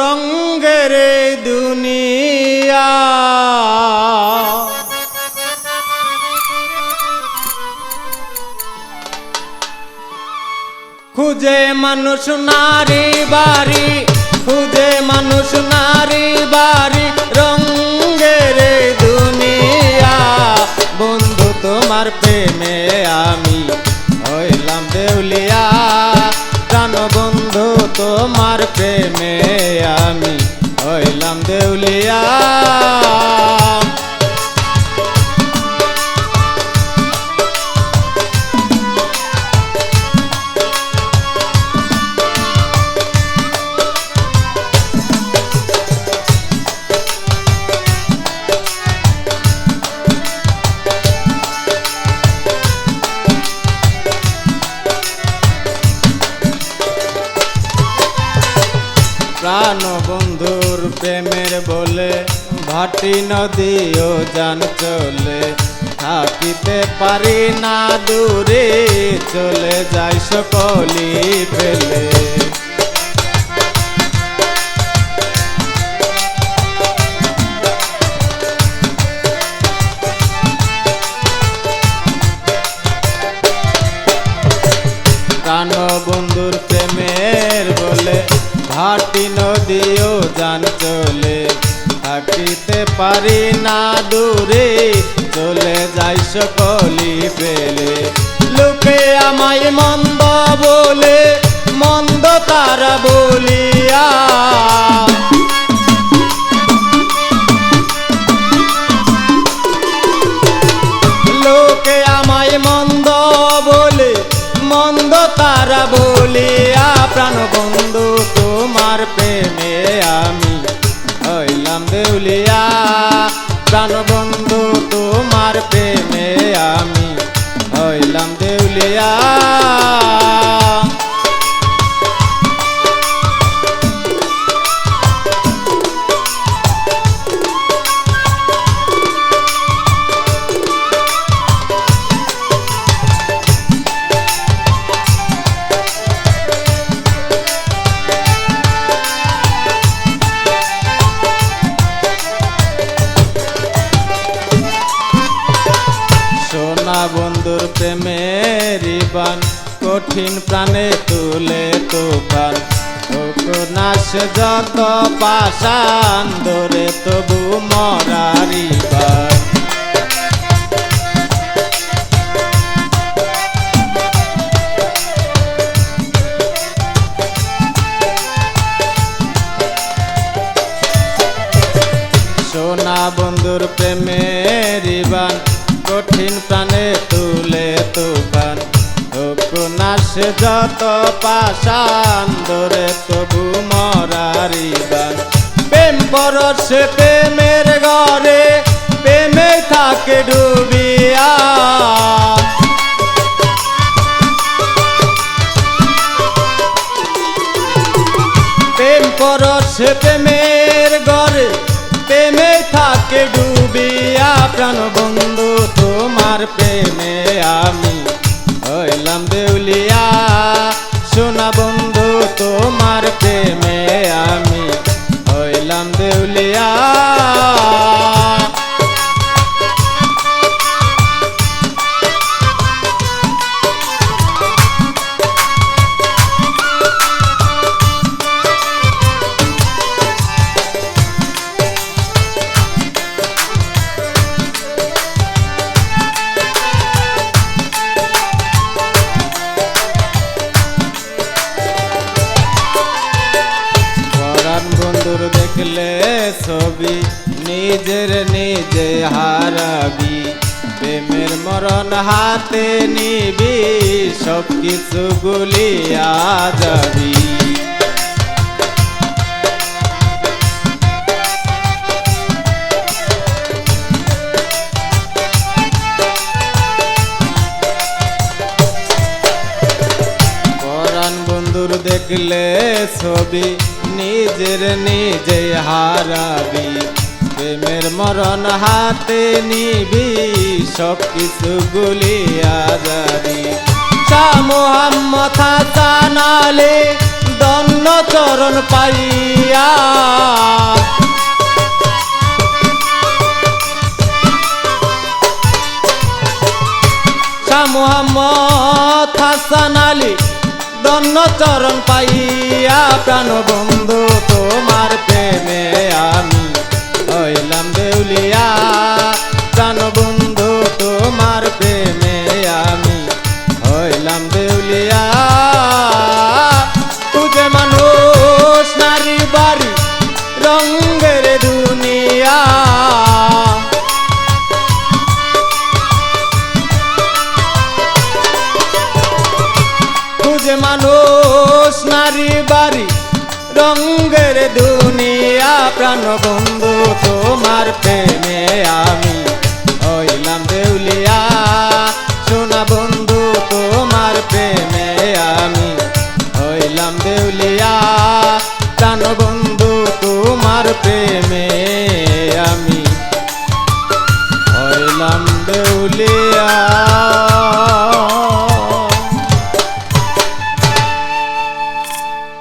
রঙ্গের দুনিয়া। খুঁজে মানুষ নারী বাড়ি খুঁজে মানুষ নারী বাড়ি। হইলাম প্রাণ বন্ধুর প্রেমের বলে, ভাটি নদীও জান চলে। থাকিতে পারি না, দূরে চলে যাই সকলি ফেলে। ভাটি নদীও জান চলে। থাকিতে পারি না দূরে, চলে যাই সকলি পেলে লোকে আমায় মন্দ বলে, মন্দ তারা বলিয়া হইলাম দেউলিয়া। বন্ধুর প্রেমের বান, কঠিন প্রাণে তুলে তুফান। নাশ যত পাশান ধরে তবু মরারি সোনা বন্ধুর প্রেমের বান, কঠিন প্রাণে নাশ যত পাশান ধরে তবু মরারি বান। প্রেম পরশে প্রেমের ঘরে প্রেমে থাকে ডুবিয়া। প্রেম পরশে প্রেমের ঘরে প্রেমে থাকে ডুবিয়া। প্রাণ বন্ধু তোমার প্রেমে আমি হইলাম দেউলিয়া ছবি নিজের নিজে হারাবি। প্রেমের মরণ হাতে নিবি সব কিছু গুলিয়া যাবি। দেখলে ছবি নিজের নিজে হারাবি প্রেমের মরণ হাতে নিবি সব কিছু গুলিয়া যাবি শাহ মোহাম্মদ হাসান দণ্ড চরণ পাইয়া। শাহ মোহাম্মদ চরণ পাইয়া প্রাণ বন্ধু মানুষ, নারী বাড়ি, রঙ্গের দুনিয়া প্রাণ বন্ধু, তোমার প্রেমে আমি হইলাম দেউলিয়া। সোনা বন্ধু, তোমার প্রেমে আমি হইলাম দেউলিয়া। প্রাণ বন্ধু, তোমার প্রেমে